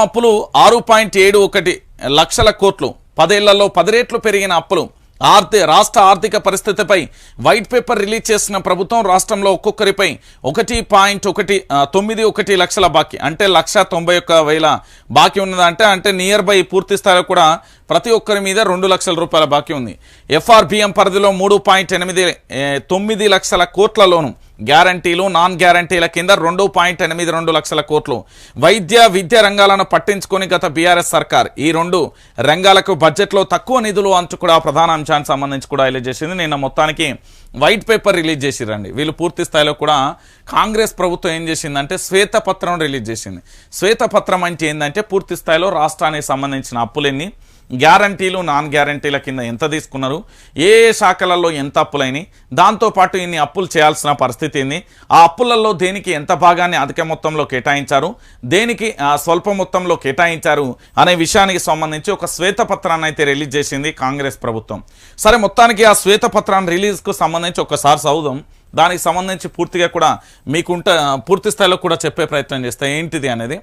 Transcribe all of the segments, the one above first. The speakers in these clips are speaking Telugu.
అప్పులు ఆరు పాయింట్ ఏడు ఒకటి లక్షల కోట్లు. పదేళ్ళలో పది రెట్లు పెరిగిన అప్పులు. ఆర్థిక రాష్ట్ర ఆర్థిక పరిస్థితిపై వైట్ పేపర్ రిలీజ్ చేసిన ప్రభుత్వం రాష్ట్రంలో ఒక్కొక్కరిపై ఒకటి పాయింట్ ఒకటి తొమ్మిది ఒకటి లక్షల బాకీ. అంటే లక్ష తొంభై ఒక్క వేల బాకీ ఉన్నదంటే అంటే నియర్ బై పూర్తి స్థాయిలో కూడా ప్రతి ఒక్కరి మీద రెండు లక్షల రూపాయల బాకీ ఉంది. ఎఫ్ఆర్బిఎం పరిధిలో మూడు పాయింట్ ఎనిమిది తొమ్మిది లక్షల కోట్లలోనూ గ్యారంటీలు నాన్ గ్యారంటీల కింద రెండు పాయింట్ ఎనిమిది రెండు లక్షల కోట్లు. వైద్య విద్య రంగాలను పట్టించుకొని గత బీఆర్ఎస్ సర్కార్ ఈ రెండు రంగాలకు బడ్జెట్లో తక్కువ నిధులు అంచు కూడా ప్రధాన అంశానికి సంబంధించి కూడా రిలీజ్ చేసింది. నిన్న మొత్తానికి వైట్ పేపర్ రిలీజ్ చేసిరండి. వీళ్ళు పూర్తి స్థాయిలో కూడా కాంగ్రెస్ ప్రభుత్వం ఏం చేసిందంటే శ్వేతపత్రం రిలీజ్ చేసింది. శ్వేతపత్రం అంటే ఏంటంటే పూర్తి స్థాయిలో రాష్ట్రానికి సంబంధించిన అప్పులన్నీ గ్యారంటీలు నాన్ గ్యారంటీల కింద ఎంత తీసుకున్నారు? ఏ ఏ శాఖలలో ఎంత అప్పులైనవి దాంతోపాటు ఇన్ని అప్పులు చేయాల్సిన పరిస్థితి ఏంది? ఆ అప్పులలో దేనికి ఎంత భాగాన్ని అధిక మొత్తంలో కేటాయించారు? దేనికి స్వల్ప మొత్తంలో కేటాయించారు? అనే విషయానికి సంబంధించి ఒక శ్వేతపత్రాన్ని అయితే రిలీజ్ చేసింది కాంగ్రెస్ ప్రభుత్వం. సరే మొత్తానికి ఆ శ్వేతపత్రాన్ని రిలీజ్కు సంబంధించి ఒకసారి చదువుదాం. దానికి సంబంధించి పూర్తిగా కూడా మీకుంట పూర్తి స్థాయిలో కూడా చెప్పే ప్రయత్నం చేస్తే. ఏంటిది అనేది?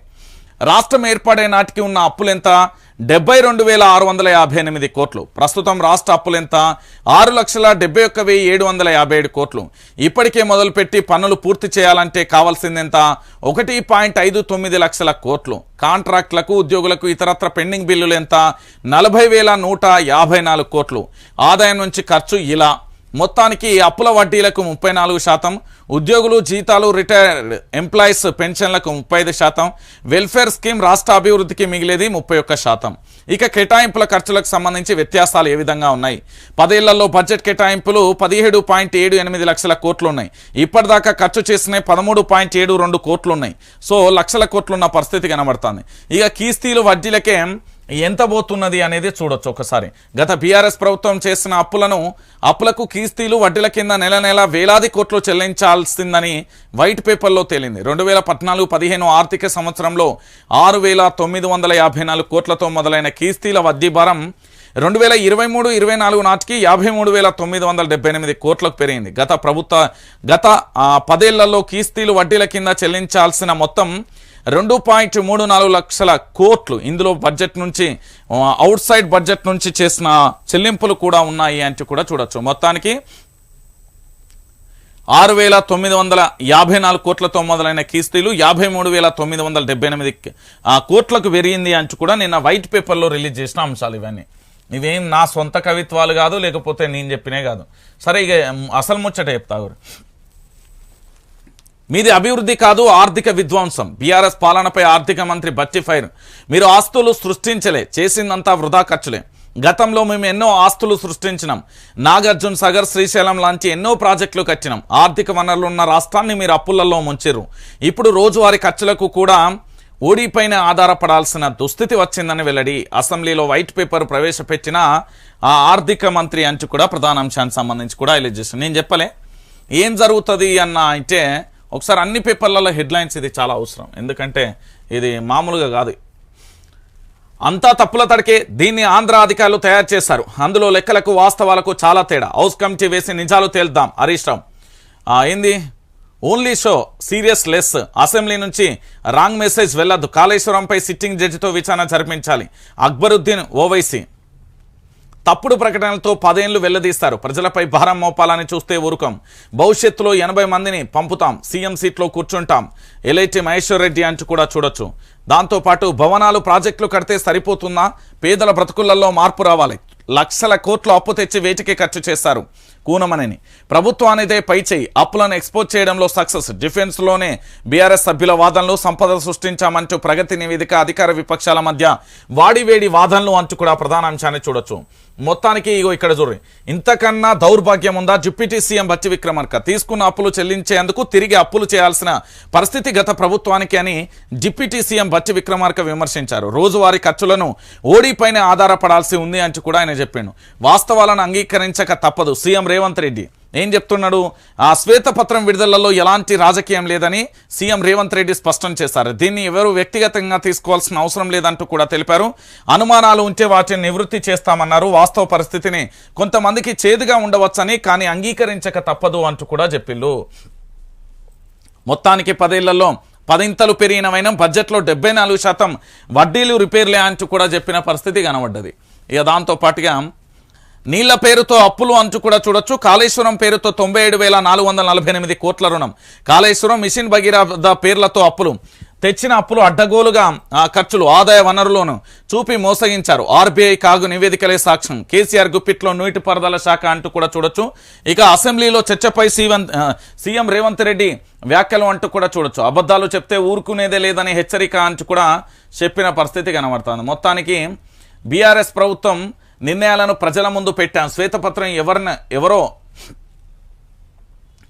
రాష్ట్రం ఏర్పడే నాటికి ఉన్న అప్పులెంత? డెబ్బై రెండు వేల ఆరు వందల యాభై ఎనిమిది కోట్లు. ప్రస్తుతం రాష్ట్ర అప్పులెంత? ఆరు లక్షల డెబ్బై ఒక్క వెయ్యి ఏడు వందల యాభై ఏడు కోట్లు. ఇప్పటికే మొదలుపెట్టి పనులు పూర్తి చేయాలంటే కావాల్సిందెంత? ఒకటి పాయింట్ ఐదు తొమ్మిది లక్షల కోట్లు. కాంట్రాక్టులకు ఉద్యోగులకు ఇతరత్ర పెండింగ్ బిల్లులు ఎంత నలభై వేల నూట యాభై నాలుగు కోట్లు. ఆదాయం నుంచి ఖర్చు ఇలా. మొత్తానికి అప్పుల వడ్డీలకు ముప్పై నాలుగు శాతం ఉద్యోగులు జీతాలు రిటైర్డ్ ఎంప్లాయీస్ పెన్షన్లకు ముప్పై ఐదు శాతం వెల్ఫేర్ స్కీమ్ రాష్ట్ర అభివృద్ధికి మిగిలేది ముప్పై ఒక్క శాతం. ఇక కేటాయింపుల ఖర్చులకు సంబంధించి వ్యత్యాసాలు ఏ విధంగా ఉన్నాయి? పదేళ్ళలో బడ్జెట్ కేటాయింపులు పదిహేడు పాయింట్ ఏడు ఎనిమిది లక్షల కోట్లు ఉన్నాయి ఇప్పటిదాకా ఖర్చు చేసిన పదమూడు పాయింట్ ఏడు రెండు కోట్లు ఉన్నాయి సో లక్షల కోట్లున్న పరిస్థితి కనబడుతుంది. ఇక కీస్తీలు వడ్డీలకే ఎంత పోతున్నది అనేది చూడొచ్చు ఒకసారి. గత బీఆర్ఎస్ ప్రభుత్వం చేసిన అప్పులను అప్పులకు కీస్తీలు వడ్డీల కింద నెల నెల వేలాది కోట్లు చెల్లించాల్సిందని వైట్ పేపర్లో తేలింది. రెండు వేల పద్నాలుగు పదిహేను ఆర్థిక సంవత్సరంలో ఆరు వేల తొమ్మిది వందల యాభై నాలుగు కోట్లతో మొదలైన కీస్తీల వడ్డీ భారం రెండు వేల ఇరవై మూడు ఇరవై నాలుగు నాటికి యాభై మూడు వేల తొమ్మిది వందల డెబ్బై ఎనిమిది కోట్లకు పెరిగింది. గత ప్రభుత్వ గత పదేళ్ళలో కీస్తీలు వడ్డీల కింద చెల్లించాల్సిన మొత్తం రెండు పాయింట్ మూడు నాలుగు లక్షల కోట్లు ఇందులో బడ్జెట్ నుంచి అవుట్ సైడ్ బడ్జెట్ నుంచి చేసిన చెల్లింపులు కూడా ఉన్నాయి అంటూ కూడా చూడొచ్చు. మొత్తానికి ఆరు వేల తొమ్మిది వందల యాభై నాలుగు కోట్లతో మొదలైన కీస్తీలు యాభై మూడు వేల తొమ్మిది వందల డెబ్బై ఎనిమిది కోట్లకు పెరిగింది అంటూ కూడా నిన్న వైట్ పేపర్లో రిలీజ్ చేసిన అంశాలు ఇవన్నీ. ఇవేం నా సొంత కవిత్వాలు కాదు లేకపోతే నేను చెప్పినే కాదు. సరే ఇక అసలు ముచ్చట చెప్తా గురు. మీది అభివృద్ధి కాదు ఆర్థిక విధ్వంసం. బీఆర్ఎస్ పాలనపై ఆర్థిక మంత్రి బట్టి ఫైర్. మీరు ఆస్తులు సృష్టించలే. చేసిందంతా వృధా ఖర్చులే. గతంలో మేము ఎన్నో ఆస్తులు సృష్టించినాం. నాగార్జున సాగర్ శ్రీశైలం లాంటి ఎన్నో ప్రాజెక్టులు కట్టినాం. ఆర్థిక వనరులు ఉన్న రాష్ట్రాన్ని మీరు అప్పులలో ముంచిర్రు. ఇప్పుడు రోజువారీ ఖర్చులకు కూడా ఓడిపైన ఆధారపడాల్సిన దుస్థితి వచ్చిందని వెల్లడి. అసెంబ్లీలో వైట్ పేపర్ ప్రవేశపెట్టిన ఆ ఆర్థిక మంత్రి అంచు కూడా ప్రధాన అంశానికి సంబంధించి కూడా ఇలా చేశాను నేను చెప్పలే. ఏం జరుగుతుంది అన్న అయితే ఒకసారి అన్ని పేపర్లలో హెడ్లైన్స్ ఇది చాలా అవసరం. ఎందుకంటే ఇది మామూలుగా కాదు. అంతా తప్పుల తడికే దీన్ని ఆంధ్ర అధికారులు తయారు చేశారు. అందులో లెక్కలకు వాస్తవాలకు చాలా తేడా. హౌస్ కమిటీ వేసి నిజాలు తేల్దాం హరీష్ రావు. ఏంది? Only show seriousness. అసెంబ్లీ నుంచి రాంగ్ మెసేజ్ వెళ్ళద్దు. కాళేశ్వరంపై సిట్టింగ్ జడ్జితో విచారణ జరిపించాలి. అక్బరుద్దీన్ ఓవైసీ. తప్పుడు ప్రకటనలతో పదేళ్ళు వెల్లదీస్తారు ప్రజలపై భారం మోపాలని చూస్తే ఊరుకం. భవిష్యత్తులో ఎనభై మందిని పంపుతాం. సీఎం సీట్లో కూర్చుంటాం. ఎల్ఐటి మహేశ్వర్ రెడ్డి అంటూ కూడా చూడొచ్చు. దాంతోపాటు భవనాలు ప్రాజెక్టులు కడితే సరిపోతుందా? పేదల బ్రతుకులలో మార్పు రావాలి. లక్షల కోట్లు అప్పు తెచ్చి వేటికి ఖర్చు చేస్తారు కూనమనేని. ప్రభుత్వానిదే పై చేయి. అప్పులను ఎక్స్పోజ్ చేయడంలో సక్సెస్. డిఫెన్స్లోనే బీఆర్ఎస్ సభ్యుల వాదనలు సంపద సృష్టించామంటూ ప్రగతి నివేదిక అధికార విపక్షాల మధ్య వాడివేడి వాదనలు అంటూ కూడా ప్రధాన అంశాన్ని చూడొచ్చు. మొత్తానికి ఇగో ఇక్కడ చూడండి ఇంతకన్నా దౌర్భాగ్యం ఉందా? డిప్యూటీ సీఎం బట్టి విక్రమార్క. తీసుకున్న అప్పులు చెల్లించేందుకు తిరిగి అప్పులు చేయాల్సిన పరిస్థితి గత ప్రభుత్వానికి అని డిప్యూటీ సీఎం బట్టి విక్రమార్క విమర్శించారు. రోజువారీ ఖర్చులను ఓడిపైనే ఆధారపడాల్సి ఉంది అంటూ కూడా ఆయన చెప్పాడు వాస్తవాలను అంగీకరించక తప్పదు. సీఎం రేవంత్ రెడ్డి. ఏం చెప్తున్నాడు? ఆ శ్వేతపత్రం విడుదలలో ఎలాంటి రాజకీయం లేదని సీఎం రేవంత్ రెడ్డి స్పష్టం చేశారు. దీన్ని ఎవరు వ్యక్తిగతంగా తీసుకోవాల్సిన అవసరం లేదంటూ కూడా తెలిపారు. అనుమానాలు ఉంటే వాటిని నివృత్తి చేస్తామన్నారు. వాస్తవ పరిస్థితిని కొంతమందికి చేదుగా ఉండవచ్చని కానీ అంగీకరించక తప్పదు అంటూ కూడా చెప్పిళ్ళు మొత్తానికి పదేళ్ళలో పదింతలు పెరిగినవైన బడ్జెట్లో డెబ్బై నాలుగు శాతం వడ్డీలు రిపేర్లే అంటూ కూడా చెప్పిన పరిస్థితి కనబడ్డది. ఇక దాంతో పాటుగా నీళ్ళ పేరుతో అప్పులు అంచు కూడా చూడొచ్చు. కాళేశ్వరం పేరుతో తొంభై ఏడు వేల నాలుగు వందల నలభై ఎనిమిది కోట్ల రుణం. కాళేశ్వరం మిషన్ భగీరథ పేర్లతో అప్పులు. తెచ్చిన అప్పులు అడ్డగోలుగా ఖర్చులు ఆదాయ వనరులను చూపి మోసగించారు. ఆర్బీఐ కాగు నివేదికలే సాక్ష్యం. కేసీఆర్ గుప్పిట్లో నీటిపారుదల శాఖ అంటూ కూడా చూడొచ్చు. ఇక అసెంబ్లీలో చర్చపై సీఎం సీఎం రేవంత్ రెడ్డి వ్యాఖ్యలు అంటూ కూడా చూడొచ్చు. అబద్ధాలు చెప్తే ఊరుకునేదే లేదని హెచ్చరిక అంటూ కూడా చెప్పిన పరిస్థితి కనబడుతుంది. మొత్తానికి బీఆర్ఎస్ ప్రభుత్వం నిర్ణయాలను ప్రజల ముందు పెట్టాం. శ్వేతపత్రం ఎవరిన ఎవరో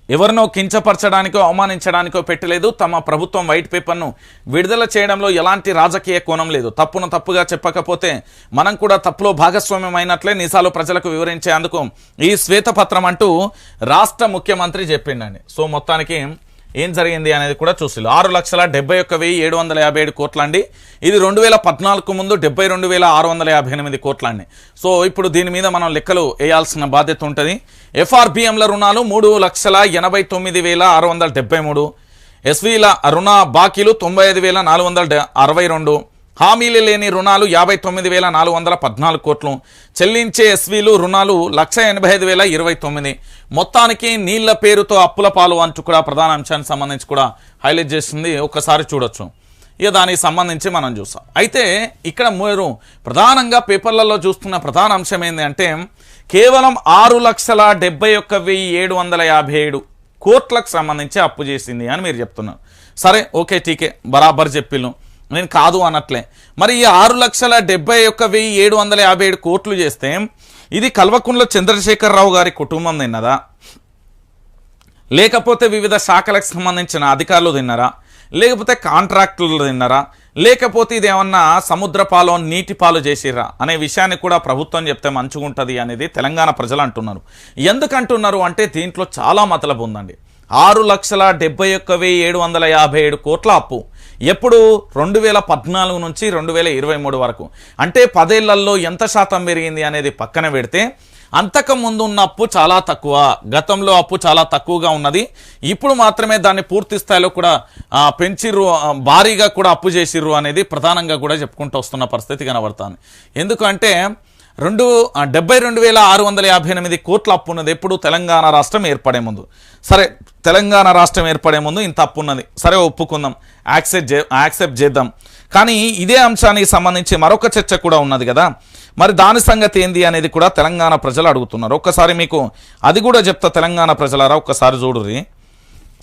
ఎవరినో కించపరచడానికో అవమానించడానికో పెట్టలేదు. తమ ప్రభుత్వం వైట్ పేపర్ను విడుదల చేయడంలో ఎలాంటి రాజకీయ కోణం లేదు. తప్పును తప్పుగా చెప్పకపోతే మనం కూడా తప్పులో భాగస్వామ్యం అయినట్లే నిసాలు ప్రజలకు వివరించేందుకు ఈ శ్వేతపత్రం అంటూ రాష్ట్ర ముఖ్యమంత్రి చెప్పిండండి. సో మొత్తానికి ఏం జరిగింది అనేది కూడా చూసి ఆరు లక్షల డెబ్బై ఒక్క వెయ్యి ఏడు వందల యాభై ఏడు కోట్లండి. ఇది రెండు వేల పద్నాలుగు ముందు డెబ్బై రెండు వేల ఆరు వందల యాభై ఎనిమిది కోట్లండి. సో ఇప్పుడు దీని మీద మనం లెక్కలు వేయాల్సిన బాధ్యత ఉంటుంది. ఎఫ్ఆర్బిఎంల రుణాలు మూడు లక్షల ఎనభై తొమ్మిది వేల ఆరు వందల డెబ్బై మూడు. ఎస్వీల రుణ బాకీలు తొంభై ఐదు వేల నాలుగు వందల అరవై రెండు. హామీలు లేని రుణాలు యాభై తొమ్మిది వేల నాలుగు వందల పద్నాలుగు కోట్లు. చెల్లించే ఎస్వీలు రుణాలు లక్ష ఎనభై ఐదు వేల ఇరవై తొమ్మిది. మొత్తానికి నీళ్ళ పేరుతో అప్పుల పాలు అంటూ కూడా ప్రధాన అంశానికి సంబంధించి కూడా హైలైట్ చేసింది ఒక్కసారి చూడొచ్చు. ఇక దానికి సంబంధించి మనం చూస్తాం. అయితే ఇక్కడ మీరు ప్రధానంగా పేపర్లలో చూస్తున్న ప్రధాన అంశం ఏంటి అంటే కేవలం ఆరు లక్షల డెబ్బై ఒక్క వెయ్యి ఏడు వందల యాభై ఏడు కోట్లకు సంబంధించి అప్పు చేసింది అని మీరు చెప్తున్నారు. సరే ఓకే టీకే. బరాబర్ చెప్పిళ్ళు నేను కాదు అనట్లే మరి ఈ ఆరు లక్షల డెబ్బై ఒక్క వెయ్యి ఏడు వందల యాభై ఏడు కోట్లు చేస్తే ఇది కల్వకుంట్ల చంద్రశేఖరరావు గారి కుటుంబం తిన్నదా? లేకపోతే వివిధ శాఖలకు సంబంధించిన అధికారులు తిన్నారా? లేకపోతే కాంట్రాక్టులు తిన్నారా? లేకపోతే ఇది ఏమన్నా సముద్ర పాలు నీటి పాలు చేసిర్రా? అనే విషయాన్ని కూడా ప్రభుత్వం చెప్తే మంచిగుంటుంది అనేది తెలంగాణ ప్రజలు అంటున్నారు. ఎందుకంటున్నారు అంటే దీంట్లో చాలా మతలబు ఉందండి. ఆరు లక్షల డెబ్బై ఒక్క వెయ్యి ఏడు వందల యాభై ఏడు కోట్ల అప్పు. ఎప్పుడు? రెండు వేల పద్నాలుగు నుంచి రెండు వేల ఇరవై మూడు వరకు. అంటే పదేళ్ళలో ఎంత శాతం పెరిగింది అనేది పక్కన పెడితే అంతకుముందు ఉన్న అప్పు చాలా తక్కువ. గతంలో అప్పు చాలా తక్కువగా ఉన్నది. ఇప్పుడు మాత్రమే దాన్ని పూర్తి స్థాయిలో కూడా పెంచిర్రు భారీగా కూడా అప్పు చేసిర్రు అనేది ప్రధానంగా కూడా చెప్పుకుంటూ వస్తున్న పరిస్థితి కనబడుతుంది. ఎందుకంటే రెండు డెబ్బై రెండు వేల ఆరు వందల యాభై ఎనిమిది కోట్ల అప్పు ఉన్నది. ఎప్పుడు తెలంగాణ రాష్ట్రం ఏర్పడే ముందు. సరే తెలంగాణ రాష్ట్రం ఏర్పడే ముందు ఇంత అప్పు ఉన్నది. సరే ఒప్పుకుందాం. యాక్సెప్ట్ చే యాక్సెప్ట్ చేద్దాం. కానీ ఇదే అంశానికి సంబంధించి మరొక చర్చ కూడా ఉన్నది కదా. మరి దాని సంగతి ఏంది అనేది కూడా తెలంగాణ ప్రజలు అడుగుతున్నారు. ఒక్కసారి మీకు అది కూడా చెప్తా తెలంగాణ ప్రజలారా ఒక్కసారి చూడుర్రి.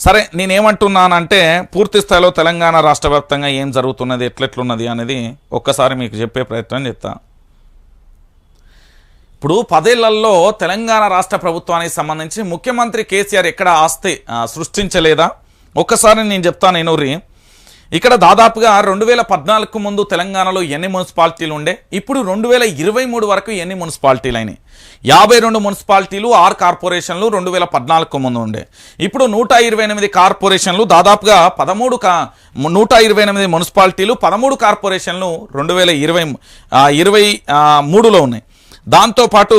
సరే నేనేమంటున్నానంటే పూర్తి స్థాయిలో తెలంగాణ రాష్ట్ర వ్యాప్తంగా ఏం జరుగుతున్నది ఎట్లెట్లున్నది అనేది ఒక్కసారి మీకు చెప్పే ప్రయత్నం చేస్తాను ఇప్పుడు పదేళ్ళలో తెలంగాణ రాష్ట్ర ప్రభుత్వానికి సంబంధించి ముఖ్యమంత్రి కేసీఆర్ ఎక్కడ ఆస్తి సృష్టించలేదా? ఒక్కసారి నేను చెప్తాను ఎనూరి ఇక్కడ దాదాపుగా రెండు వేల పద్నాలుగు ముందు తెలంగాణలో ఎన్ని మున్సిపాలిటీలు ఉండే ఇప్పుడు రెండు వేల ఇరవై మూడు వరకు ఎన్ని మున్సిపాలిటీలు అయినాయి? యాభై రెండు మున్సిపాలిటీలు ఆరు కార్పొరేషన్లు రెండు వేల పద్నాలుగు ముందు ఉండే. ఇప్పుడు నూట ఇరవై ఎనిమిది కార్పొరేషన్లు దాదాపుగా పదమూడు కా నూట ఇరవై ఎనిమిది మున్సిపాలిటీలు పదమూడు కార్పొరేషన్లు రెండు వేల ఇరవై ఇరవై మూడులో ఉన్నాయి. దాంతోపాటు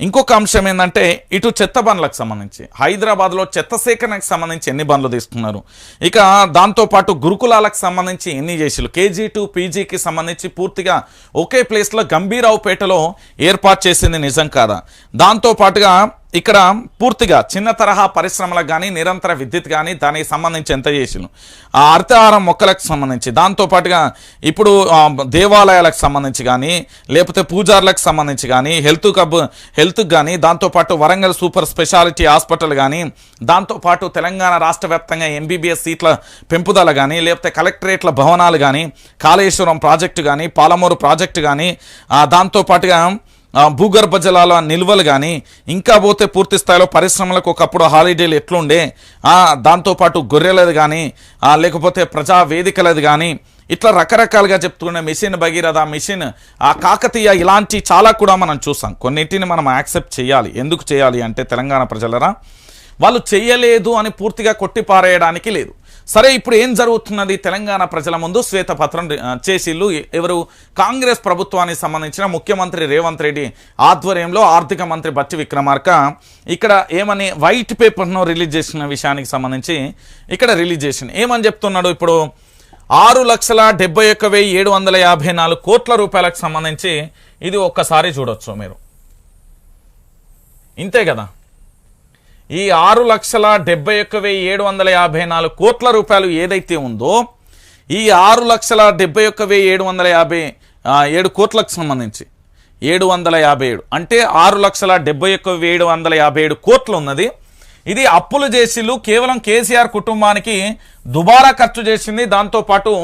ఇంకొక అంశం ఏంటంటే ఇటు చెత్త బండ్లకు సంబంధించి. హైదరాబాద్లో చెత్త సేకరణకు సంబంధించి ఎన్ని బండ్లు తీసుకున్నారు? ఇక దాంతోపాటు గురుకులాలకు సంబంధించి ఎన్ని చేసిలు కేజీ టు పీజీకి సంబంధించి పూర్తిగా ఒకే ప్లేస్లో గంభీరావుపేటలో ఏర్పాటు చేసింది నిజం కాదా? దాంతోపాటుగా ఇక్కడ పూర్తిగా చిన్న తరహా పరిశ్రమలకు కానీ నిరంతర విద్యుత్ కానీ దానికి సంబంధించి ఎంత చేసిను ఆ అర్థహారం మొక్కలకు సంబంధించి దాంతోపాటుగా ఇప్పుడు దేవాలయాలకు సంబంధించి కానీ లేకపోతే పూజార్లకు సంబంధించి కానీ హెల్త్ కబ్ హెల్త్కి కానీ దాంతోపాటు వరంగల్ సూపర్ స్పెషాలిటీ హాస్పిటల్ కానీ దాంతోపాటు తెలంగాణ రాష్ట్ర వ్యాప్తంగా ఎంబీబీఎస్ సీట్ల పెంపుదల కానీ లేకపోతే కలెక్టరేట్ల భవనాలు కానీ కాళేశ్వరం ప్రాజెక్టు కానీ పాలమూరు ప్రాజెక్టు కానీ దాంతోపాటుగా భూగర్భ జలాల నిల్వలు కానీ ఇంకా పోతే పూర్తి స్థాయిలో పరిశ్రమలకు ఒకప్పుడు హాలిడేలు ఎట్లుండే దాంతోపాటు గొర్రెలది కానీ లేకపోతే ప్రజా వేదికలది కానీ ఇట్లా రకరకాలుగా చెప్తున్న మిషన్ భగీరథ మిషన్ ఆ కాకతీయ ఇలాంటి చాలా కూడా మనం చూసాం. కొన్నింటిని మనం యాక్సెప్ట్ చేయాలి. ఎందుకు చేయాలి అంటే తెలంగాణ ప్రజలరా వాళ్ళు చేయలేదు అని పూర్తిగా కొట్టిపారేయడానికి లేదు. సరే ఇప్పుడు ఏం జరుగుతున్నది తెలంగాణ ప్రజల ముందు? శ్వేతపత్రం ఆ, చేసిళ్ళు ఎవరు? కాంగ్రెస్ ప్రభుత్వానికి సంబంధించిన ముఖ్యమంత్రి రేవంత్ రెడ్డి ఆధ్వర్యంలో ఆర్థిక మంత్రి బట్టి విక్రమార్క ఇక్కడ ఏమని వైట్ పేపర్ను రిలీజ్ చేసిన విషయానికి సంబంధించి ఇక్కడ రిలీజ్ చేసింది. ఏమని చెప్తున్నాడు ఇప్పుడు? ఆరు లక్షల డెబ్బై ఒక్క వెయ్యి ఏడు వందల యాభై నాలుగు కోట్ల రూపాయలకు సంబంధించి ఇది ఒక్కసారి చూడొచ్చు మీరు. ఇంతే కదా? ఈ ఆరు లక్షల డెబ్బై ఒక్క వెయ్యి ఏడు వందల యాభై నాలుగు కోట్ల రూపాయలు ఏదైతే ఉందో ఈ ఆరు లక్షల డెబ్బై ఒక్క వెయ్యి ఏడు వందల యాభై ఏడు కోట్లకు సంబంధించి. ఏడు వందల యాభై ఏడు. అంటే ఆరు లక్షల డెబ్బై ఒక్క ఏడు వందల యాభై ఏడు కోట్లు ఉన్నది. ఇది అప్పులు చేసిళ్ళు కేవలం కేసీఆర్ కుటుంబానికి దుబారా ఖర్చు చేసింది. దాంతోపాటు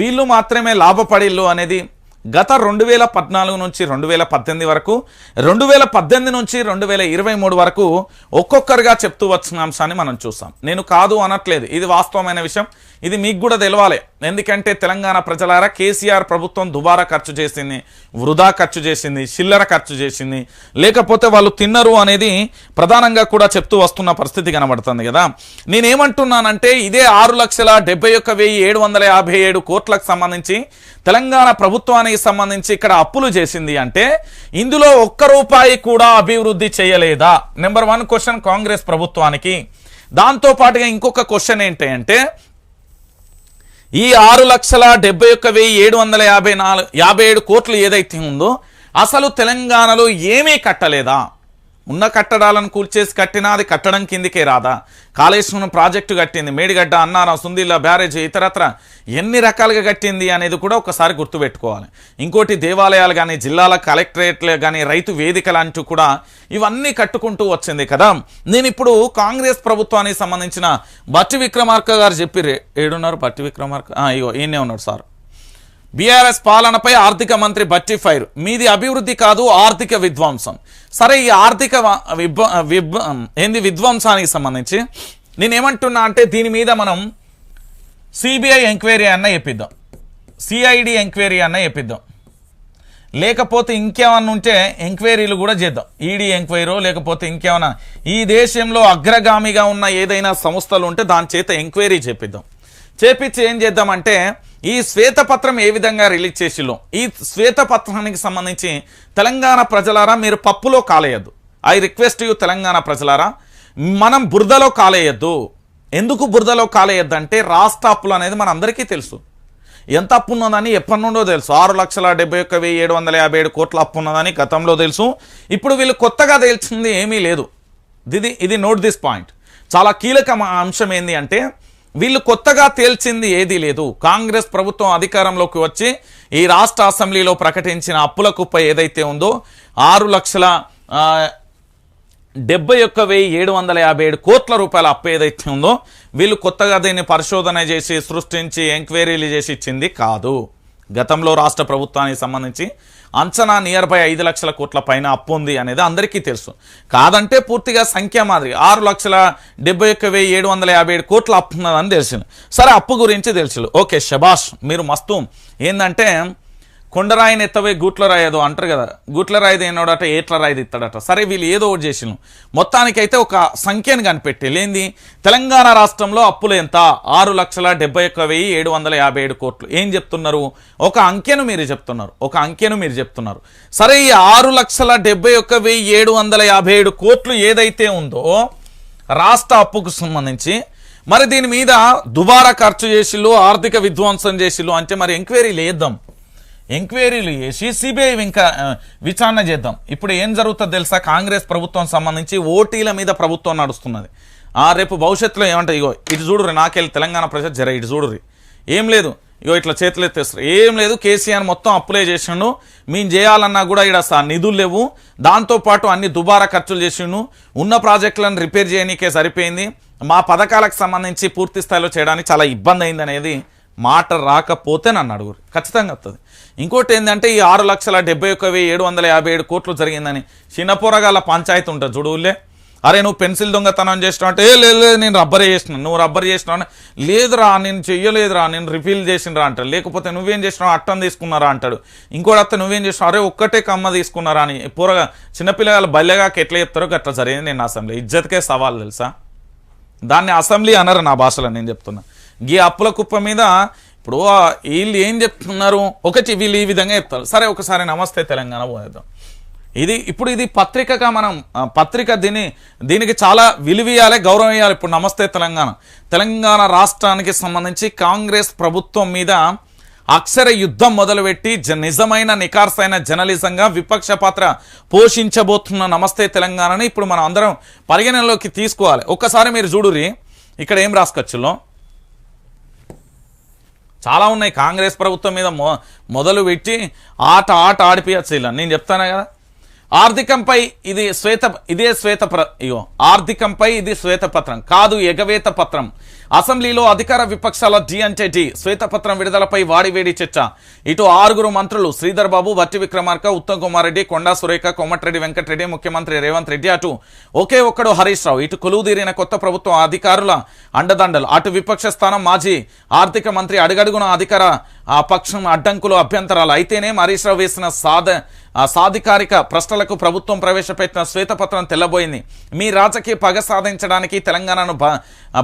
వీళ్ళు మాత్రమే లాభపడిల్లు అనేది గత రెండు వేల పద్నాలుగు నుంచి రెండు వేల పద్దెనిమిది వరకు రెండు వేల పద్దెనిమిది నుంచి రెండు వేల ఇరవై మూడు వరకు ఒక్కొక్కరుగా చెప్తూ వచ్చిన అంశాన్ని మనం చూస్తాం నేను కాదు అనట్లేదు. ఇది వాస్తవమైన విషయం. ఇది మీకు కూడా తెలవాలి. ఎందుకంటే తెలంగాణ ప్రజలారా కేసీఆర్ ప్రభుత్వం దుబారా ఖర్చు చేసింది వృధా ఖర్చు చేసింది చిల్లర ఖర్చు చేసింది. లేకపోతే వాళ్ళు తిన్నరు అనేది ప్రధానంగా కూడా చెప్తూ వస్తున్న పరిస్థితి కనబడుతుంది కదా. నేనేమంటున్నానంటే ఇదే ఆరు లక్షల డెబ్బై ఒక్క వెయ్యి ఏడు వందల యాభై ఏడు కోట్లకు సంబంధించి తెలంగాణ ప్రభుత్వానికి సంబంధించి ఇక్కడ అప్పులు చేసింది అంటే ఇందులో ఒక్క రూపాయి కూడా అభివృద్ధి చేయలేదా? నెంబర్ వన్ క్వశ్చన్ కాంగ్రెస్ ప్రభుత్వానికి. దాంతో పాటుగా ఇంకొక క్వశ్చన్ ఏంటి అంటే ఈ ఆరు లక్షల డెబ్బై ఒక్క వెయ్యి ఏడు వందల యాభై నాలుగు యాభై ఏడు కోట్లు ఏదైతే ఉందో అసలు తెలంగాణలో ఏమీ కట్టలేదా? ఉన్న కట్టడాలను కూల్చేసి కట్టినా అది కట్టడం కిందికే రాదా? కాళేశ్వరం ప్రాజెక్టు కట్టింది మేడిగడ్డ అన్నారం సుందిల్ల బ్యారేజ్ ఇతరత్ర. ఎన్ని రకాలుగా కట్టింది అనేది కూడా ఒకసారి గుర్తుపెట్టుకోవాలి. ఇంకోటి దేవాలయాలు కానీ జిల్లాల కలెక్టరేట్లు కానీ రైతు వేదికలు అంటూ కూడా ఇవన్నీ కట్టుకుంటూ వచ్చింది కదా? నేను ఇప్పుడు కాంగ్రెస్ ప్రభుత్వానికి సంబంధించిన భట్టి విక్రమార్క గారు చెప్పి ఏడున్నారు భట్టి విక్రమార్క? ఇగో ఈయనే ఉన్నాడు సార్. బీఆర్ఎస్ పాలనపై ఆర్థిక మంత్రి బట్టి ఫైర్. మీది అభివృద్ధి కాదు ఆర్థిక విధ్వంసం. సరే ఈ ఆర్థిక ఏంది విధ్వంసానికి సంబంధించి నేనేమంటున్నా అంటే దీని మీద మనం సిబిఐ ఎంక్వైరీ అన్న చెప్పిద్దాం. సిఐడి ఎంక్వైరీ అన్న చెప్పిద్దాం. లేకపోతే ఇంకేమన్నా ఉంటే ఎంక్వైరీలు కూడా చేద్దాం. ఈడీ ఎంక్వైరీ లేకపోతే ఇంకేమన్నా. ఈ దేశంలో అగ్రగామిగా ఉన్న ఏదైనా సంస్థలు ఉంటే దాని చేత ఎంక్వైరీ చేపిద్దాం. చేపించి ఏం చేద్దామంటే ఈ శ్వేతపత్రం ఏ విధంగా రిలీజ్ చేసిలో ఈ శ్వేతపత్రానికి సంబంధించి తెలంగాణ ప్రజలారా మీరు పప్పులో కాలేయద్దు. ఐ రిక్వెస్ట్ యూ తెలంగాణ ప్రజలారా మనం బురదలో కాలేయద్దు. ఎందుకు బురదలో కాలేయద్దు అంటే రాష్ట్ర అప్పులు అనేది మన అందరికీ తెలుసు. ఎంత అప్పు ఉన్నదని ఎప్పటి నుండో తెలుసు. ఆరు లక్షల డెబ్బై ఒక్క వెయ్యి ఏడు వందల యాభై ఏడు కోట్ల అప్పు ఉన్నదని గతంలో తెలుసు. ఇప్పుడు వీళ్ళు కొత్తగా తెలిసింది ఏమీ లేదు. ఇది ఇది నోట్ దిస్ పాయింట్. చాలా కీలక అంశం ఏంది అంటే వీళ్ళు కొత్తగా తేల్చింది ఏదీ లేదు. కాంగ్రెస్ ప్రభుత్వం అధికారంలోకి వచ్చి ఈ రాష్ట్ర అసెంబ్లీలో ప్రకటించిన అప్పుల కుప్ప ఏదైతే ఉందో ఆరు లక్షల డెబ్బై ఒక్క వెయ్యి ఏడు వందల యాభై ఏడు కోట్ల రూపాయల అప్పు ఏదైతే ఉందో వీళ్ళు కొత్తగా దీన్ని పరిశోధన చేసి సృష్టించి ఎంక్వైరీలు చేసి ఇచ్చింది కాదు. గతంలో రాష్ట్ర ప్రభుత్వానికి సంబంధించి అంచనా నియర్ బై ఐదు లక్షల కోట్ల పైన అప్పు ఉంది అనేది అందరికీ తెలుసు. కాదంటే పూర్తిగా సంఖ్య మాదిరి. ఆరు లక్షల డెబ్బై ఒక్క వెయ్యి ఏడు వందల యాభై ఏడు కోట్ల అప్పు ఉన్నదని తెలిసింది. సరే అప్పు గురించి తెలుసు ఓకే శబాష్ మీరు మస్తు. ఏంటంటే కొండరాయిని ఎత్తవే గూట్ల రాయదు అంటారు కదా. గూట్ల రాయిది ఏనాడట ఏట్ల రాయిది ఇస్తాడట సరే వీళ్ళు ఏదో ఒకటి చేసినాం మొత్తానికైతే ఒక సంఖ్యను కనిపెట్టి. లేనిది తెలంగాణ రాష్ట్రంలో అప్పులు ఎంత? ఆరు లక్షల డెబ్బై ఒక్క వెయ్యి ఏడు వందల యాభై ఏడు కోట్లు. ఏం చెప్తున్నారు? ఒక అంకెను మీరు చెప్తున్నారు. ఒక అంకెను మీరు చెప్తున్నారు. సరే ఈ ఆరు లక్షల డెబ్బై ఒక్క వెయ్యి ఏడు వందల యాభై ఏడు కోట్లు ఏదైతే ఉందో రాష్ట్ర అప్పుకు సంబంధించి మరి దీని మీద దుబారా ఖర్చు చేసిళ్ళు ఆర్థిక విధ్వంసం చేసిళ్ళు అంటే మరి ఎంక్వైరీ లేద్దాం ఎంక్వైరీలు చేసి సిబిఐ ఇంకా విచారణ చేద్దాం. ఇప్పుడు ఏం జరుగుతుందో తెలుసా? కాంగ్రెస్ ప్రభుత్వం సంబంధించి ఓటీల మీద ప్రభుత్వం నడుస్తున్నది. ఆ రేపు భవిష్యత్తులో ఏమంటాయి ఇగో ఇటు చూడుర్రి నాకెళ్ళి తెలంగాణ ప్రజలు జర ఇటు చూడుర్రి. ఏం లేదు. ఇగో ఇట్లా చేతులు ఎత్తేస్తారు ఏం లేదు. కేసీఆర్ మొత్తం అప్లై చేసిండు. మేము చేయాలన్నా కూడా ఇక్కడ నిధులు లేవు. దాంతోపాటు అన్ని దుబారా ఖర్చులు చేసిండు. ఉన్న ప్రాజెక్టులను రిపేర్ చేయనీకే సరిపోయింది. మా పథకాలకు సంబంధించి పూర్తి స్థాయిలో చేయడానికి చాలా ఇబ్బంది అయింది అనేది మాట రాకపోతే నన్ను అడుగురు. ఖచ్చితంగా వస్తుంది ఇంకోటి ఏంటంటే ఈ ఆరు లక్షల డెబ్బై ఒక్క వెయ్యి ఏడు వందల యాభై ఏడు కోట్లు జరిగిందని చిన్నపోరగాల పంచాయతీ ఉంటుంది చూడు అరే నువ్వు పెన్సిల్ దొంగతనం చేసినావు అంటే "ఏ, లేదు నేను రబ్బరే చేసినాను నువ్వు రబ్బర్ చేసినావు లేదురా నేను చెయ్యలేదురా నేను రిఫీల్ చేసినరా అంటాడు. లేకపోతే నువ్వేం చేసినావు? అట్టం తీసుకున్నారా? అంటాడు. ఇంకోటి అత్త నువ్వేం చేసినావు? అరే ఒక్కటే కమ్మ తీసుకున్నారా? అని. పూరగా చిన్నపిల్లగాళ్ళు బల్లెగాకి ఎట్లా చెప్తారో అట్లా జరిగింది నేను అసెంబ్లీ. ఇజ్జత్కే సవాల్ తెలుసా? దాన్ని అసెంబ్లీ అనరు నా భాషలో నేను చెప్తున్నా. ఈ అప్పుల కుప్ప మీద ఇప్పుడు వీళ్ళు ఏం చెప్తున్నారు? ఒకటి వీళ్ళు ఈ విధంగా చెప్తారు. సరే ఒకసారి నమస్తే తెలంగాణ పోయేద్దాం. ఇది ఇప్పుడు ఇది పత్రికగా మనం పత్రిక దీని దీనికి చాలా విలువియాలి గౌరవం ఇవ్వాలి ఇప్పుడు నమస్తే తెలంగాణ. తెలంగాణ రాష్ట్రానికి సంబంధించి కాంగ్రెస్ ప్రభుత్వం మీద అక్షర యుద్ధం మొదలుపెట్టి జ నిజమైన నికార్సైన జర్నలిజంగా విపక్ష పాత్ర పోషించబోతున్న నమస్తే తెలంగాణని ఇప్పుడు మనం అందరం పరిగణనలోకి తీసుకోవాలి. ఒక్కసారి మీరు చూడురి ఇక్కడ ఏం రాసుకొచ్చులో చాలా ఉన్నాయి. కాంగ్రెస్ ప్రభుత్వం మీద మొ మొదలు పెట్టి ఆట ఆట ఆడిపియచ్చు ఇలా నేను చెప్తాను కదా? ఆర్థికంపై ఇది శ్వేత ఇదే శ్వేత ఇగో ఆర్థికంపై ఇది శ్వేతపత్రం కాదు ఎగవేత పత్రం. అసెంబ్లీలో అధికార విపక్షాల డి అంటే డి శ్వేతపత్రం విడుదలపై వాడివేడి చర్చ. ఇటు ఆరుగురు మంత్రులు శ్రీధర్ బాబు భట్టి విక్రమార్క ఉత్తమ్ కుమార్ రెడ్డి కొండా సురేఖ కొమ్మటిరెడ్డి వెంకటరెడ్డి ముఖ్యమంత్రి రేవంత్ రెడ్డి అటు ఒకే ఒక్కడు హరీష్ రావు. ఇటు కొలువుదీరిన కొత్త ప్రభుత్వం అధికారుల అండదండలు. అటు విపక్ష స్థానం మాజీ ఆర్థిక మంత్రి అడుగడుగున అధికార పక్షం అడ్డంకులు అభ్యంతరాలు అయితేనే హరీష్ రావు వేసిన సాధ సాధికారిక ప్రశ్నలకు ప్రభుత్వం ప్రవేశపెట్టిన శ్వేతపత్రం తెల్లబోయింది. మీ రాజకీయ పగ సాధించడానికి తెలంగాణను బ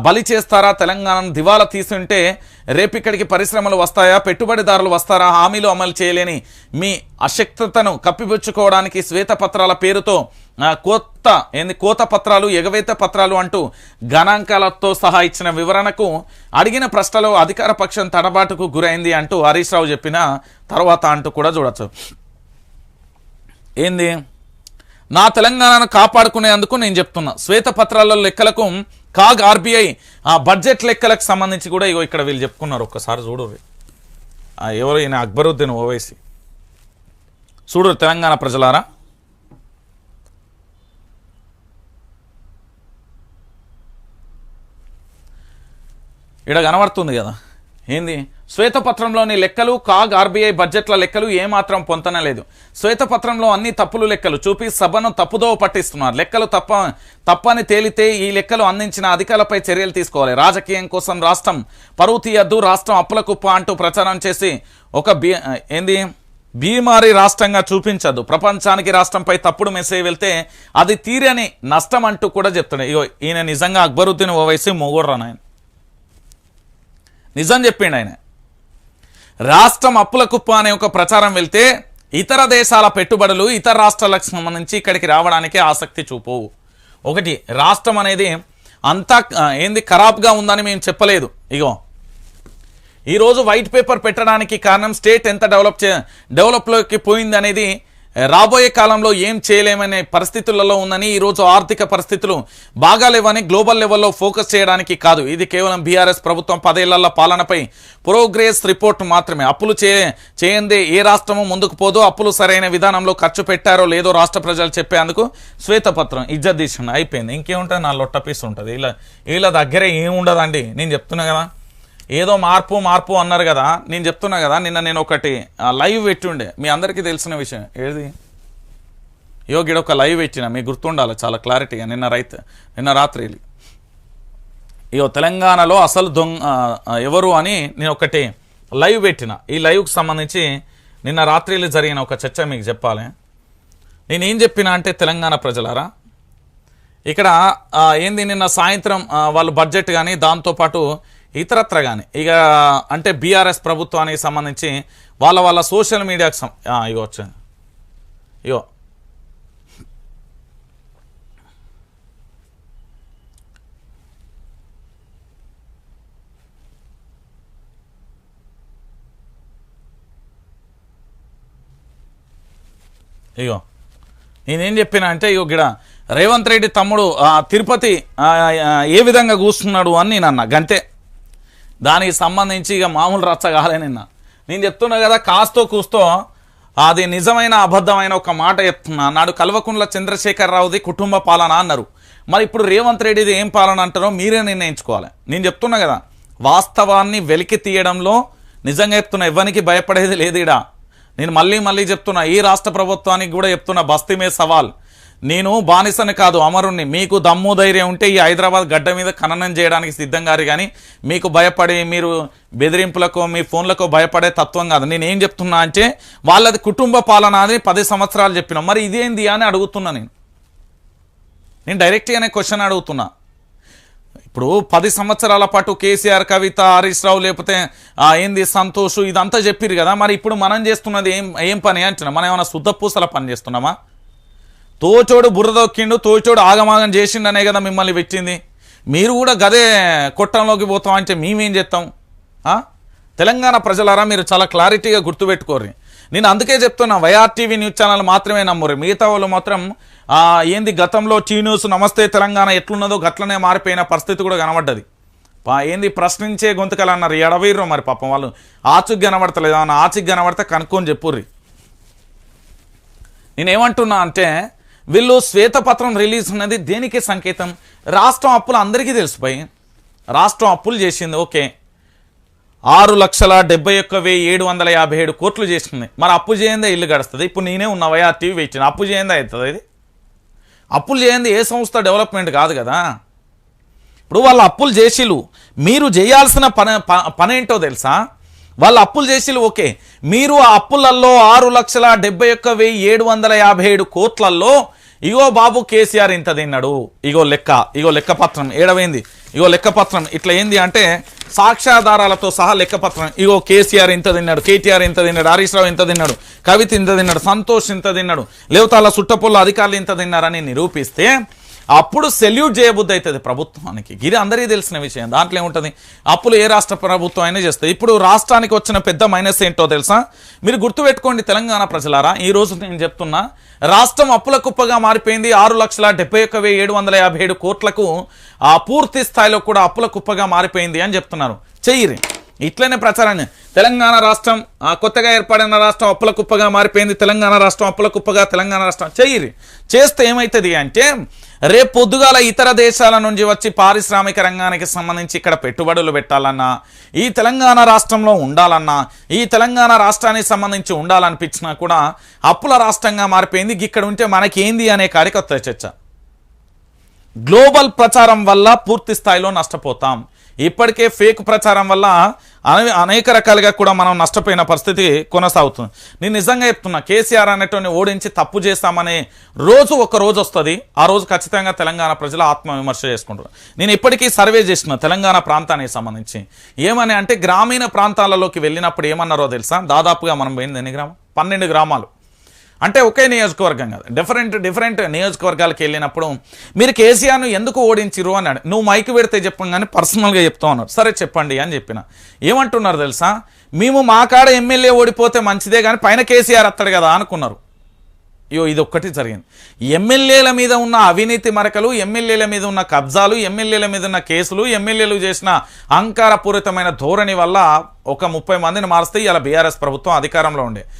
బలి చేస్తారా తెలంగాణను దివాలా తీసుంటే రేపిక్కడికి పరిశ్రమలు వస్తాయా? పెట్టుబడిదారులు వస్తారా? హామీలు అమలు చేయలేని మీ అశక్తతను కప్పిపుచ్చుకోవడానికి శ్వేతపత్రాల పేరుతో కోత ఏంది కోత పత్రాలు ఎగవేత పత్రాలు అంటూ గణాంకాలతో సహా ఇచ్చిన వివరణకు అడిగిన ప్రశ్నలో అధికార పక్షం తడబాటుకు గురైంది అంటూ హరీష్ రావు చెప్పిన తర్వాత అంటూ కూడా చూడొచ్చు. ఏంది? నా తెలంగాణను కాపాడుకునేందుకు నేను చెప్తున్నా. శ్వేతపత్రాల లెక్కలకు కాగ్ ఆర్బీఐ ఆ బడ్జెట్ లెక్కలకు సంబంధించి కూడా ఇగో ఇక్కడ వీళ్ళు చెప్పుకున్నారు ఒక్కసారి చూడు. ఎవరు ఈయన అక్బరుద్దీన్ ఓవైసీ? చూడు తెలంగాణ ప్రజలారా. ఇక్కడ కనబడుతుంది కదా. ఏంది? శ్వేతపత్రంలోని లెక్కలు కాగ్ ఆర్బీఐ బడ్జెట్ల లెక్కలు ఏమాత్రం పొంతనలేదు శ్వేతపత్రంలో అన్ని తప్పులు లెక్కలు చూపి సభను తప్పుదోవ పట్టిస్తున్నారు. లెక్కలు తప్ప తప్పని తేలితే ఈ లెక్కలు అందించిన అధికారులపై చర్యలు తీసుకోవాలి. రాజకీయం కోసం రాష్ట్రం పరువు తీయద్దు రాష్ట్రం అప్పుల కుప్ప అంటూ ప్రచారం చేసి ఒక బీ ఏంది? బీమారి రాష్ట్రంగా చూపించద్దు. ప్రపంచానికి రాష్ట్రంపై తప్పుడు మెసేజ్ వెళ్తే అది తీరని నష్టం అంటూ కూడా చెప్తున్నాడు ఇగో ఈయన నిజంగా అక్బరుద్దీన్ ఓవైసీ మొగోడ్రా నాయన. నిజం చెప్పిండు ఆయన. రాష్ట్రం అప్పుల కుప్ప అనే ఒక ప్రచారం వెళ్తే ఇతర దేశాల పెట్టుబడులు ఇతర రాష్ట్రాలకు సంబంధించి ఇక్కడికి రావడానికి ఆసక్తి చూపవు ఒకటి రాష్ట్రం అనేది అంతా ఏంది ఖరాబ్గా ఉందని మేము చెప్పలేదు. ఇగో ఈరోజు వైట్ పేపర్ పెట్టడానికి కారణం స్టేట్ ఎంత డెవలప్ చే డెవలప్లోకి పోయింది అనేది రాబోయే కాలంలో ఏం చేయలేమనే పరిస్థితులలో ఉందని ఈరోజు ఆర్థిక పరిస్థితులు బాగాలేవని గ్లోబల్ లెవెల్లో ఫోకస్ చేయడానికి కాదు. ఇది కేవలం బీఆర్ఎస్ ప్రభుత్వం పదేళ్ళ పాలనపై ప్రోగ్రెస్ రిపోర్ట్ మాత్రమే. అప్పులు చేయందే ఏ రాష్ట్రము ముందుకు పోదో అప్పులు సరైన విధానంలో ఖర్చు పెట్టారో లేదో రాష్ట్ర ప్రజలు చెప్పేందుకు శ్వేతపత్రం ఇజ్జత్ తీసిన అయిపోయింది. ఇంకేముంటుంది? నా లొట్ట పీస్ ఉంటుంది. వీళ్ళ వీళ్ళ దగ్గరే ఏముండదండి. నేను చెప్తున్నా కదా. ఏదో మార్పు మార్పు అన్నారు కదా నేను చెప్తున్నా కదా నిన్న నేను ఒకటి లైవ్ పెట్టుండే. మీ అందరికీ తెలిసిన విషయం. ఏది? యోగిడ ఒక లైవ్ పెట్టిన మీకు గుర్తుండాలి చాలా క్లారిటీగా నిన్న రైతు నిన్న రాత్రి. ఇగో తెలంగాణలో అసలు దొంగ ఎవరు అని నేను ఒకటి లైవ్ పెట్టిన. ఈ లైవ్కి సంబంధించి నిన్న రాత్రిలో జరిగిన ఒక చర్చ మీకు చెప్పాలి. నేను ఏం చెప్పిన అంటే తెలంగాణ ప్రజలారా ఇక్కడ ఏంది నిన్న సాయంత్రం వాళ్ళు బడ్జెట్ కానీ దాంతోపాటు ఇతరత్ర కానీ ఇక అంటే బీఆర్ఎస్ ప్రభుత్వానికి సంబంధించి వాళ్ళ వాళ్ళ సోషల్ మీడియాకి సం ఇగో వచ్చింది ఇగో. ఇగో. నేనేం చెప్పినా అంటే ఇగో గిడ రేవంత్ రెడ్డి తమ్ముడు తిరుపతి ఏ విధంగా కూస్తున్నాడు అని నేను అన్నా. గంతే. దానికి సంబంధించి ఇక మామూలు రచ్చ కాలే నిన్న. నేను చెప్తున్నా కదా కాస్తో కూస్తో అది నిజమైన అబద్ధమైన ఒక మాట చెప్తున్నా. నాడు కల్వకుంట్ల చంద్రశేఖరరావుది కుటుంబ పాలన అన్నారు. మరి ఇప్పుడు రేవంత్ రెడ్డిది ఏం పాలన అంటారో మీరే నిర్ణయించుకోవాలి. నేను చెప్తున్నా కదా వాస్తవాన్ని వెలికి తీయడంలో నిజంగా చెప్తున్నా ఎవరికి భయపడేది లేదు ఈడ. నేను మళ్ళీ మళ్ళీ చెప్తున్నా ఈ రాష్ట్ర ప్రభుత్వానికి కూడా చెప్తున్నా బస్తీమే మీద సవాల్. నేను బానిసని కాదు అమరుణ్ణి. మీకు దమ్ము ధైర్యం ఉంటే ఈ హైదరాబాద్ గడ్డ మీద ఖననం చేయడానికి సిద్ధంగారు కానీ మీకు భయపడి మీరు బెదిరింపులకు మీ ఫోన్లకు భయపడే తత్వం కాదు. నేను ఏం చెప్తున్నా అంటే వాళ్ళది కుటుంబ పాలన అని పది సంవత్సరాలు చెప్పిన. మరి ఇదేంది అని అడుగుతున్నా నేను. నేను డైరెక్ట్గానే క్వశ్చన్ అడుగుతున్నా. ఇప్పుడు పది సంవత్సరాల పాటు కేసీఆర్ కవిత హరీష్ రావు లేకపోతే ఏంది సంతోష్ ఇదంతా చెప్పిరు కదా. మరి ఇప్పుడు మనం చేస్తున్నది ఏం ఏం పని అంటున్నాం? మనం ఏమైనా శుద్ధ పూసల పని చేస్తున్నామా? తోచోడు బురదొక్కిండు తోచోడు ఆగమాగం చేసిండనే కదా మిమ్మల్ని పెట్టింది. మీరు కూడా గదే కొట్టంలోకి పోతాం అంటే మేమేం చేస్తాం తెలంగాణ ప్రజలారా మీరు చాలా క్లారిటీగా గుర్తుపెట్టుకోర్రి. నేను అందుకే చెప్తున్నా వైఆర్టీవీ న్యూస్ ఛానల్ మాత్రమే నమ్మరు మిగతా వాళ్ళు మాత్రం ఏంది గతంలో టీ న్యూస్ నమస్తే తెలంగాణ ఎట్లున్నదో గట్లనే మారిపోయిన పరిస్థితి కూడా కనబడ్డది. పా ఏంది ప్రశ్నించే గొంతుకలు అన్నారు ఎడవీర్రు మరి పాపం వాళ్ళు. ఆచుకు కనబడతలేదు? ఏమన్నా ఆచుకు కనబడితే కనుక్కొని చెప్పుర్రి. నేనేమంటున్నా అంటే వీళ్ళు శ్వేతపత్రం రిలీజ్ ఉన్నది దేనికి సంకేతం? రాష్ట్రం అప్పులు అందరికీ తెలిసిపోయి రాష్ట్రం అప్పులు చేసింది ఓకే. ఆరు లక్షల డెబ్బై ఒక్క వెయ్యి ఏడు వందల యాభై ఏడు కోట్లు చేసింది. మరి అప్పు చేయందే ఇల్లు గడుస్తుంది. ఇప్పుడు నేనే ఉన్న టీవీ పెట్టిన. అప్పు చేయందే అవుతుంది ఇది? అప్పులు చేయంది ఏ సంస్థ డెవలప్మెంట్ కాదు కదా. ఇప్పుడు వాళ్ళు అప్పులు చేసిలు మీరు చేయాల్సిన పని ప- పని ఏంటో తెలుసా? వాళ్ళు అప్పులు చేసిలు ఓకే. మీరు ఆ అప్పులల్లో ఆరు లక్షల డెబ్బై ఒక్క వెయ్యి ఏడు వందల యాభై ఏడు కోట్లల్లో ఇగో బాబు కేసీఆర్ ఇంత తిన్నాడు. ఇగో లెక్క ఇగో లెక్కపత్రం ఏడవైంది? ఇగో లెక్కపత్రం ఇట్లా ఏంది అంటే సాక్ష్యాధారాలతో సహా లెక్కపత్రం. ఇగో కేసీఆర్ ఇంత తిన్నాడు కేటీఆర్ ఇంత తిన్నాడు హరీష్ రావు ఇంత తిన్నాడు కవిత ఇంత తిన్నాడు సంతోష్ ఇంత తిన్నాడు లేవతాల సుట్టపుల్ల సుట్టపొల్ల అధికారులు ఇంత తిన్నారని నిరూపిస్తే అప్పుడు సెల్యూట్ చేయబుద్ధి అవుతుంది ప్రభుత్వానికి. ఇది అందరికీ తెలిసిన విషయం. దాంట్లో ఏముంటుంది? అప్పులు ఏ రాష్ట్ర ప్రభుత్వం అయినా చేస్తుంది. ఇప్పుడు రాష్ట్రానికి వచ్చిన పెద్ద మైనస్ ఏంటో తెలుసా? మీరు గుర్తుపెట్టుకోండి తెలంగాణ ప్రజలారా ఈ రోజు నేను చెప్తున్నా రాష్ట్రం అప్పుల కుప్పగా మారిపోయింది. ఆరు లక్షల డెబ్బై ఒక్క వెయ్యి ఏడు వందల యాభై ఏడు కోట్లకు ఆ పూర్తి స్థాయిలో కూడా అప్పుల కుప్పగా మారిపోయింది అని చెప్తున్నారు. చెయ్యిరి ఇట్లనే ప్రచారాన్ని. తెలంగాణ రాష్ట్రం కొత్తగా ఏర్పడిన రాష్ట్రం అప్పుల కుప్పగా మారిపోయింది. తెలంగాణ రాష్ట్రం అప్పుల కుప్పగా తెలంగాణ రాష్ట్రం చేయరు చేస్తే ఏమవుతుంది అంటే రేపు పొద్దుగాల ఇతర దేశాల నుంచి వచ్చి పారిశ్రామిక రంగానికి సంబంధించి ఇక్కడ పెట్టుబడులు పెట్టాలన్నా ఈ తెలంగాణ రాష్ట్రంలో ఉండాలన్నా ఈ తెలంగాణ రాష్ట్రానికి సంబంధించి ఉండాలనిపించినా కూడా అప్పుల రాష్ట్రంగా మారిపోయింది. ఇక్కడ ఉంటే మనకేంది అనే కాడికి చర్చ. గ్లోబల్ ప్రచారం వల్ల పూర్తి స్థాయిలో నష్టపోతాం. ఇప్పటికే ఫేక్ ప్రచారం వల్ల అనే- అనేక రకాలుగా కూడా మనం నష్టపోయిన పరిస్థితి కొనసాగుతుంది. నేను నిజంగా చెప్తున్నా కేసీఆర్ అనేటువంటి ఓడించి తప్పు చేస్తామనే రోజు ఒక రోజు వస్తుంది. ఆ రోజు ఖచ్చితంగా తెలంగాణ ప్రజలు ఆత్మవిమర్శ చేసుకుంటారు. నేను ఇప్పటికీ సర్వే చేసిన తెలంగాణ ప్రాంతానికి సంబంధించి. ఏమని అంటే గ్రామీణ ప్రాంతాలలోకి వెళ్ళినప్పుడు ఏమన్నారో తెలుసా? దాదాపుగా మనం పోయింది ఎన్ని గ్రామం? పన్నెండు గ్రామాలు. అంటే ఒకే నియోజకవర్గం కాదు. డిఫరెంట్ డిఫరెంట్ నియోజకవర్గాలకు వెళ్ళినప్పుడు మీరు కేసీఆర్ను ఎందుకు ఓడించిరు అన్నాడు. నువ్వు మైక్ పెడితే చెప్పం కానీ పర్సనల్గా చెప్తావు అన్నారు సరే చెప్పండి అని చెప్పిన. ఏమంటున్నారు తెలుసా? మేము మా కాడ ఎమ్మెల్యే ఓడిపోతే మంచిదే కానీ పైన కేసీఆర్ అత్తడు కదా అనుకున్నారు. అయ్యో ఇది ఒక్కటి జరిగింది. ఎమ్మెల్యేల మీద ఉన్న అవినీతి మరకలు ఎమ్మెల్యేల మీద ఉన్న కబ్జాలు ఎమ్మెల్యేల మీద ఉన్న కేసులు ఎమ్మెల్యేలు చేసిన అహంకారపూరితమైన ధోరణి వల్ల ఒక ముప్పై మందిని మారిస్తే ఇలా బీఆర్ఎస్ ప్రభుత్వం అధికారంలో ఉండే.